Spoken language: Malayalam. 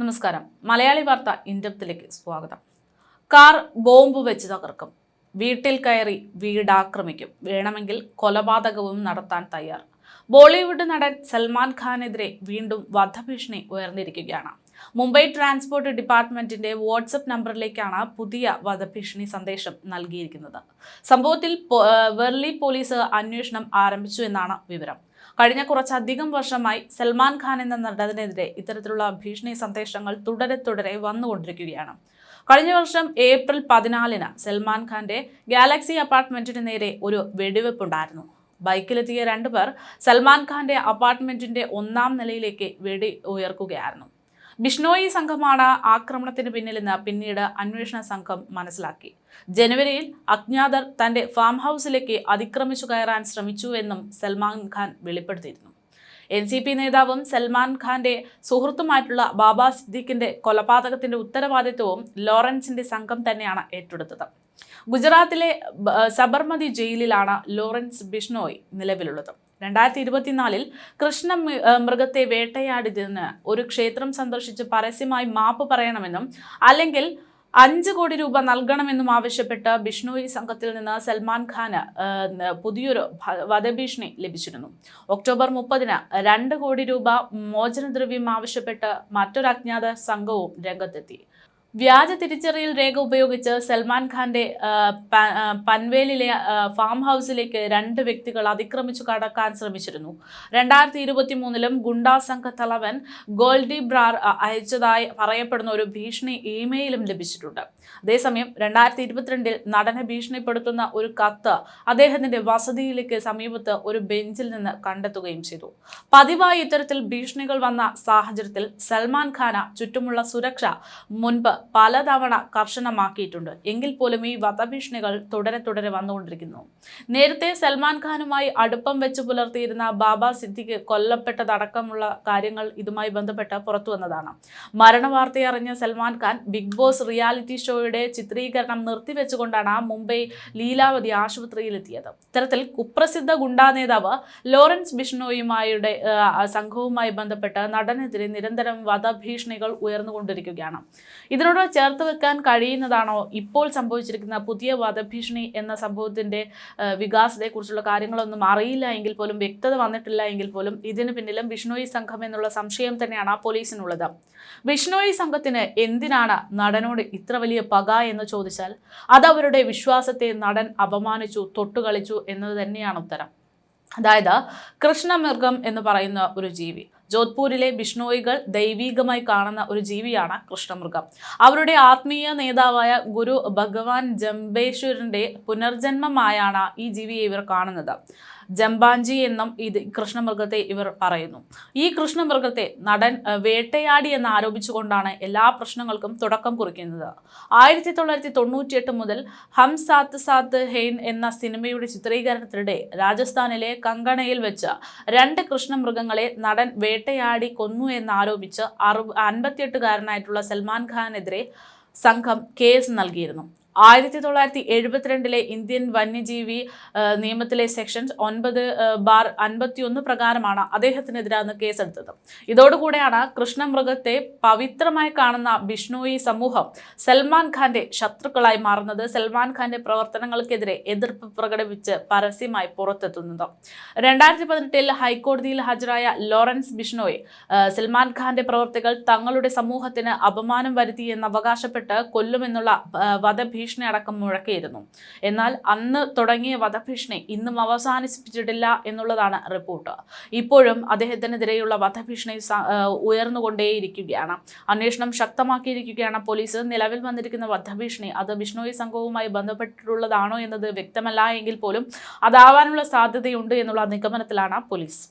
നമസ്കാരം. മലയാളി വാർത്ത ഇൻഡപ്തിലേക്ക് സ്വാഗതം. കാർ ബോംബ് വെച്ച് തകർക്കും. വീട്ടിൽ കയറി വീടാക്രമിക്കും. വേണമെങ്കിൽ കൊലപാതകവും നടത്താൻ തയ്യാർ. ബോളിവുഡ് നടൻ സൽമാൻ ഖാനെതിരെ വീണ്ടും വധഭീഷണി ഉയർന്നിരിക്കുകയാണ്. മുംബൈ ട്രാൻസ്പോർട്ട് ഡിപ്പാർട്ട്മെന്റിന്റെ വാട്സപ്പ് നമ്പറിലേക്കാണ് പുതിയ വധഭീഷണി സന്ദേശം നൽകിയിരിക്കുന്നത്. സംഭവത്തിൽ വെർലി പോലീസ് അന്വേഷണം ആരംഭിച്ചു എന്നാണ് വിവരം. കഴിഞ്ഞ കുറച്ചധികം വർഷമായി സൽമാൻ ഖാൻ എന്ന നടനെതിരെ ഇത്തരത്തിലുള്ള ഭീഷണി സന്ദേശങ്ങൾ തുടരെ തുടരെ വന്നുകൊണ്ടിരിക്കുകയാണ്. കഴിഞ്ഞ വർഷം ഏപ്രിൽ പതിനാലിന് സൽമാൻ ഖാന്റെ ഗാലക്സി അപ്പാർട്ട്മെന്റിന് നേരെ ഒരു വെടിവെപ്പുണ്ടായിരുന്നു. ബൈക്കിലെത്തിയ രണ്ടുപേർ സൽമാൻ ഖാന്റെ അപ്പാർട്ട്മെന്റിന്റെ ഒന്നാം നിലയിലേക്ക് വെടി ഉയർക്കുകയായിരുന്നു. ബിഷ്ണോയി സംഘമാണ് ആക്രമണത്തിന് പിന്നിലെന്ന് പിന്നീട് അന്വേഷണ സംഘം മനസ്സിലാക്കി. ജനുവരിയിൽ അജ്ഞാതർ തന്റെ ഫാം ഹൗസിലേക്ക് അതിക്രമിച്ചു കയറാൻ ശ്രമിച്ചുവെന്നും സൽമാൻ ഖാൻ വെളിപ്പെടുത്തിയിരുന്നു. എൻ സി പി നേതാവും സൽമാൻ ഖാന്റെ സുഹൃത്തുമായിട്ടുള്ള ബാബാ സിദ്ദീഖിന്റെ കൊലപാതകത്തിന്റെ ഉത്തരവാദിത്വവും ലോറൻസിന്റെ സംഘം തന്നെയാണ് ഏറ്റെടുത്തത്. ഗുജറാത്തിലെ സബർമതി ജയിലിലാണ് ലോറൻസ് ബിഷ്ണോയ് നിലവിലുള്ളത്. രണ്ടായിരത്തി ഇരുപത്തിനാലിൽ കൃഷ്ണ മൃഗത്തെ വേട്ടയാടിയതിന് ഒരു ക്ഷേത്രം സന്ദർശിച്ച് പരസ്യമായി മാപ്പ് പറയണമെന്നും അല്ലെങ്കിൽ അഞ്ച് കോടി രൂപ നൽകണമെന്നും ആവശ്യപ്പെട്ട് ബിഷ്ണോയി സംഘത്തിൽ നിന്ന് സൽമാൻ ഖാന് പുതിയൊരു വധഭീഷണി ലഭിച്ചിരുന്നു. ഒക്ടോബർ മുപ്പതിന് രണ്ട് കോടി രൂപ മോചനദ്രവ്യം ആവശ്യപ്പെട്ട് മറ്റൊരു അജ്ഞാത സംഘവും രംഗത്തെത്തി. വ്യാജ തിരിച്ചറിയൽ രേഖ ഉപയോഗിച്ച് സൽമാൻ ഖാന്റെ പൻവേലിലെ ഫാം ഹൗസിലേക്ക് രണ്ട് വ്യക്തികൾ അതിക്രമിച്ചു കടക്കാൻ ശ്രമിച്ചിരുന്നു. രണ്ടായിരത്തി ഇരുപത്തി മൂന്നിലും ഗുണ്ടാ സംഘ തലവൻ ഗോൾഡി ബ്രാർ അയച്ചതായി പറയപ്പെടുന്ന ഒരു ഭീഷണി ഇമെയിലും ലഭിച്ചിട്ടുണ്ട്. അതേസമയം രണ്ടായിരത്തി ഇരുപത്തിരണ്ടിൽ നടനെ ഭീഷണിപ്പെടുത്തുന്ന ഒരു കത്ത് അദ്ദേഹത്തിന്റെ വസതിയിലേക്ക് സമീപത്ത് ഒരു ബെഞ്ചിൽ നിന്ന് കണ്ടെത്തുകയും ചെയ്തു. പതിവായി ഇത്തരത്തിൽ ഭീഷണികൾ വന്ന സാഹചര്യത്തിൽ സൽമാൻ ഖാന ചുറ്റുമുള്ള സുരക്ഷ മുൻപ് പലതവണ കർശനമാക്കിയിട്ടുണ്ട്. എങ്കിൽ പോലും ഈ വധഭീഷണികൾ തുടരെ തുടരെ വന്നുകൊണ്ടിരിക്കുന്നു. നേരത്തെ സൽമാൻ ഖാനുമായി അടുപ്പം വെച്ച് പുലർത്തിയിരുന്ന ബാബ സിദ്ദിഖ് കൊല്ലപ്പെട്ടതടക്കമുള്ള കാര്യങ്ങൾ ഇതുമായി ബന്ധപ്പെട്ട് പുറത്തു വന്നതാണ്. മരണവാർത്തയറിഞ്ഞ Salman Khan big boss reality ഷോയുടെ ചിത്രീകരണം നിർത്തിവെച്ചുകൊണ്ടാണ് മുംബൈ ലീലാവതി ആശുപത്രിയിലെത്തിയത്. ഇത്തരത്തിൽ കുപ്രസിദ്ധ ഗുണ്ടാ നേതാവ് ലോറൻസ് ബിഷ്ണോയുമായുടെ സംഘവുമായി ബന്ധപ്പെട്ട് നടനെതിരെ നിരന്തരം വധഭീഷണികൾ ഉയർന്നുകൊണ്ടിരിക്കുകയാണ്. ഇതിനോട് ചേർത്ത് വെക്കാൻ കഴിയുന്നതാണോ ഇപ്പോൾ സംഭവിച്ചിരിക്കുന്ന പുതിയ വധഭീഷണി എന്ന സംഭവത്തിന്റെ ആ, വികാസത്തെക്കുറിച്ചുള്ള കാര്യങ്ങളൊന്നും അറിയില്ല എങ്കിൽ പോലും വ്യക്തത വന്നിട്ടില്ല എങ്കിൽ പോലും ഇതിന് പിന്നിലും ബിഷ്ണോയി സംഘം എന്നുള്ള സംശയം തന്നെയാണ് പോലീസിനുള്ളത്. ബിഷ്ണോയി സംഘത്തിന് എന്തിനാണ് നടനോട് ഇത്ര വലിയ പക എന്ന് ചോദിച്ചാൽ അത് അവരുടെ വിശ്വാസത്തെ നടൻ അപമാനിച്ചു തൊട്ടുകളിച്ചു എന്നത് തന്നെയാണ് ഉത്തരം. അതായത് കൃഷ്ണമൃഗം എന്ന് പറയുന്ന ഒരു ജീവി. ജോധ്പൂരിലെ ബിഷ്ണോയികൾ ദൈവീകമായി കാണുന്ന ഒരു ജീവിയാണ് കൃഷ്ണമൃഗം. അവരുടെ ആത്മീയ നേതാവായ ഗുരു ഭഗവാൻ ജംബേശ്വരന്റെ പുനർജന്മമായാണ് ഈ ജീവിയെ ഇവർ കാണുന്നത്. ജംബാഞ്ചി എന്നും ഇത് കൃഷ്ണമൃഗത്തെ ഇവർ പറയുന്നു. ഈ കൃഷ്ണമൃഗത്തെ നടൻ വേട്ടയാടി എന്ന് ആരോപിച്ചുകൊണ്ടാണ് എല്ലാ പ്രശ്നങ്ങൾക്കും തുടക്കം കുറിക്കുന്നത്. ആയിരത്തി തൊള്ളായിരത്തി തൊണ്ണൂറ്റിയെട്ട് മുതൽ ഹം സാത്ത് സാത്ത് ഹെയ്ൻ എന്ന സിനിമയുടെ ചിത്രീകരണത്തിനിടെ രാജസ്ഥാനിലെ കങ്കണയിൽ വെച്ച് രണ്ട് കൃഷ്ണമൃഗങ്ങളെ നടൻ വേട്ടയാടി കൊന്നു എന്നാരോപിച്ച് അറു അൻപത്തിയെട്ടുകാരനായിട്ടുള്ള സൽമാൻ ഖാനെതിരെ സംഘം കേസ് നൽകിയിരുന്നു. ആയിരത്തി തൊള്ളായിരത്തി എഴുപത്തിരണ്ടിലെ ഇന്ത്യൻ വന്യജീവി നിയമത്തിലെ സെക്ഷൻസ് ഒൻപത് ബാർ ബാർ അൻപത്തിയൊന്ന് പ്രകാരമാണ് അദ്ദേഹത്തിനെതിരെ അന്ന് കേസെടുത്തത്. ഇതോടുകൂടെയാണ് കൃഷ്ണമൃഗത്തെ പവിത്രമായി കാണുന്ന ബിഷ്ണോയി സമൂഹം സൽമാൻ ഖാന്റെ ശത്രുക്കളായി മാറുന്നത്. സൽമാൻ ഖാന്റെ പ്രവർത്തനങ്ങൾക്കെതിരെ എതിർപ്പ് പ്രകടിപ്പിച്ച് പരസ്യമായി പുറത്തെത്തുന്നത്. രണ്ടായിരത്തി പതിനെട്ടിൽ ഹൈക്കോടതിയിൽ ഹാജരായ ലോറൻസ് ബിഷ്ണോയെ സൽമാൻ ഖാന്റെ പ്രവർത്തികൾ തങ്ങളുടെ സമൂഹത്തിന് അപമാനം വരുത്തി എന്ന് അവകാശപ്പെട്ട് കൊല്ലുമെന്നുള്ള ആ, വധഭീഷണി അടക്കം മുഴക്കിയിരുന്നു. എന്നാൽ അന്ന് തുടങ്ങിയ വധഭീഷണി ഇന്നും അവസാനിപ്പിച്ചിട്ടില്ല എന്നുള്ളതാണ് റിപ്പോർട്ട്. ഇപ്പോഴും അദ്ദേഹത്തിനെതിരെയുള്ള വധഭീഷണി ഉയർന്നുകൊണ്ടേയിരിക്കുകയാണ്. അന്വേഷണം ശക്തമാക്കിയിരിക്കുകയാണ് പോലീസ്. നിലവിൽ വന്നിരിക്കുന്ന വധഭീഷണി അത് ബിഷ്ണോയി സംഘവുമായി ബന്ധപ്പെട്ടിട്ടുള്ളതാണോ എന്നത് വ്യക്തമല്ല എങ്കിൽ പോലും അതാവാനുള്ള സാധ്യതയുണ്ട് എന്നുള്ള നിഗമനത്തിലാണ് പോലീസ്.